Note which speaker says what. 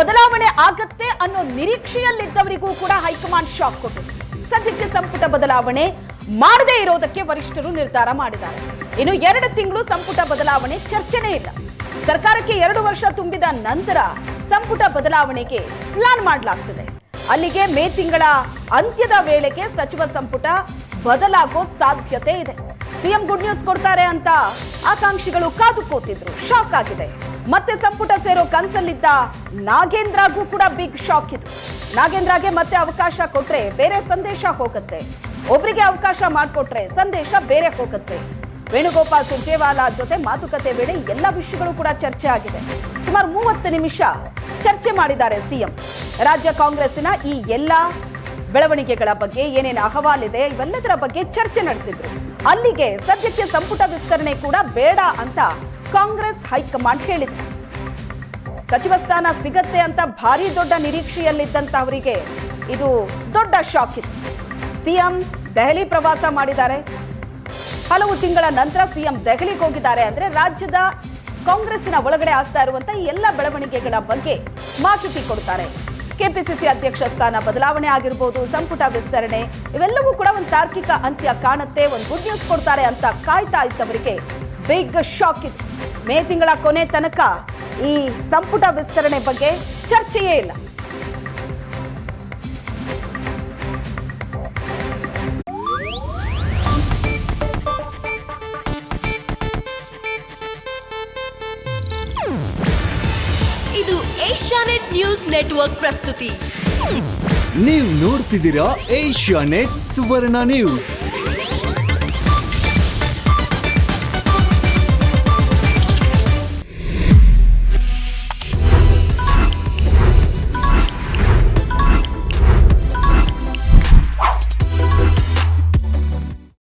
Speaker 1: ಬದಲಾವಣೆ ಆಗತ್ತೆ ಅನ್ನೋ ನಿರೀಕ್ಷೆಯಲ್ಲಿದ್ದವರಿಗೂ ಕೂಡ ಹೈಕಮಾಂಡ್ ಶಾಕ್ ಕೊಟ್ಟಿದೆ. ಸದ್ಯಕ್ಕೆ ಸಂಪುಟ ಬದಲಾವಣೆ ಮಾಡದೇ ಇರೋದಕ್ಕೆ ವರಿಷ್ಠರು ನಿರ್ಧಾರ ಮಾಡಿದ್ದಾರೆ. ಇನ್ನು ಎರಡು ತಿಂಗಳು ಸಂಪುಟ ಬದಲಾವಣೆ ಚರ್ಚೆನೇ ಇಲ್ಲ. ಸರ್ಕಾರಕ್ಕೆ ಎರಡು ವರ್ಷ ತುಂಬಿದ ನಂತರ ಸಂಪುಟ ಬದಲಾವಣೆಗೆ ಪ್ಲಾನ್ ಮಾಡಲಾಗ್ತದೆ. ಅಲ್ಲಿಗೆ ಮೇ ತಿಂಗಳ ಅಂತ್ಯದ ವೇಳೆಗೆ ಸಚಿವ ಸಂಪುಟ ಬದಲಾಗೋ ಸಾಧ್ಯತೆ ಇದೆ. ಸಿಎಂ ಗುಡ್ ನ್ಯೂಸ್ ಕೊಡ್ತಾರೆ ಅಂತ ಆಕಾಂಕ್ಷಿಗಳು ಕಾದು ಕೂತಿದ್ರು. ಶಾಕ್ ಆಗಿದೆ. ಮತ್ತೆ ಸಂಪುಟ ಸೇರೋ ಕನಸಲ್ಲಿದ್ದ ನಾಗೇಂದ್ರಗೂ ಕೂಡ ಬಿಗ್ ಶಾಕ್ ಇದು ನಾಗೇಂದ್ರಗೆ ಮತ್ತೆ ಅವಕಾಶ ಕೊಟ್ರೆ ಬೇರೆ ಸಂದೇಶ ಹೋಗುತ್ತೆ. ಒಬ್ರಿಗೆ ಅವಕಾಶ ಮಾಡಿಕೊಟ್ರೆ ಸಂದೇಶ ಬೇರೆ ಹೋಗುತ್ತೆ. ವೇಣುಗೋಪಾಲ್ ಸುರ್ಜೇವಾಲಾ ಜೊತೆ ಮಾತುಕತೆ ವೇಳೆ ಎಲ್ಲ ವಿಷಯಗಳು ಕೂಡ ಚರ್ಚೆ ಆಗಿದೆ. ಸುಮಾರು ಮೂವತ್ತು ನಿಮಿಷ ಚರ್ಚೆ ಮಾಡಿದ್ದಾರೆ ಸಿಎಂ. ರಾಜ್ಯ ಕಾಂಗ್ರೆಸ್ಸಿನ ಈ ಎಲ್ಲ ಬೆಳವಣಿಗೆಗಳ ಬಗ್ಗೆ ಏನೇನು ಅಹವಾಲಿದೆ ಇವೆಲ್ಲದರ ಬಗ್ಗೆ ಚರ್ಚೆ ನಡೆಸಿದ್ರು. ಅಲ್ಲಿಗೆ ಸದ್ಯಕ್ಕೆ ಸಂಪುಟ ವಿಸ್ತರಣೆ ಕೂಡ ಬೇಡ ಅಂತ ಕಾಂಗ್ರೆಸ್ ಹೈಕಮಾಂಡ್ ಹೇಳಿದೆ. ಸಚಿವ ಸ್ಥಾನ ಸಿಗತ್ತೆ ಅಂತ ಭಾರಿ ದೊಡ್ಡ ನಿರೀಕ್ಷೆಯಲ್ಲಿದ್ದಂತವರಿಗೆ ಇದು ದೊಡ್ಡ ಶಾಕ್ ಇದೆ. ಸಿಎಂ ದೆಹಲಿ ಪ್ರವಾಸ ಮಾಡಿದ್ದಾರೆ. ಹಲವು ತಿಂಗಳ ನಂತರ ಸಿಎಂ ದೆಹಲಿಗೆ ಹೋಗಿದ್ದಾರೆ ಅಂದ್ರೆ ರಾಜ್ಯದ ಕಾಂಗ್ರೆಸ್ಸಿನ ಒಳಗಡೆ ಆಗ್ತಾ ಇರುವಂತ ಎಲ್ಲ ಬೆಳವಣಿಗೆಗಳ ಬಗ್ಗೆ ಮಾಹಿತಿ ಕೊಡ್ತಾರೆ. ಕೆಪಿಸಿಸಿ ಅಧ್ಯಕ್ಷ ಸ್ಥಾನ ಬದಲಾವಣೆ ಆಗಿರ್ಬೋದು, ಸಂಪುಟ ವಿಸ್ತರಣೆ, ಇವೆಲ್ಲವೂ ಕೂಡ ಒಂದು ತಾರ್ಕಿಕ ಅಂತ್ಯ ಕಾಣುತ್ತೆ, ಒಂದು ಗುಡ್ ನ್ಯೂಸ್ ಕೊಡ್ತಾರೆ ಅಂತ ಕಾಯ್ತಾ ಇದ್ದವರಿಗೆ ಬಿಗ್ ಶಾಕ್ ಇದು. ಮೇ ತಿಂಗಳ ಕೊನೆ ತನಕ ಈ ಸಂಪುಟ ವಿಸ್ತರಣೆ ಬಗ್ಗೆ ಚರ್ಚೆಯೇ ಇಲ್ಲ.
Speaker 2: ಇದು ಏಷ್ಯಾನೆಟ್ ನ್ಯೂಸ್ ನೆಟ್ವರ್ಕ್ ಪ್ರಸ್ತುತಿ.
Speaker 3: ನೀವು ನೋಡ್ತಿದ್ದೀರಾ ಏಷ್ಯಾ ನೆಟ್ ಸುವರ್ಣ ನ್ಯೂಸ್.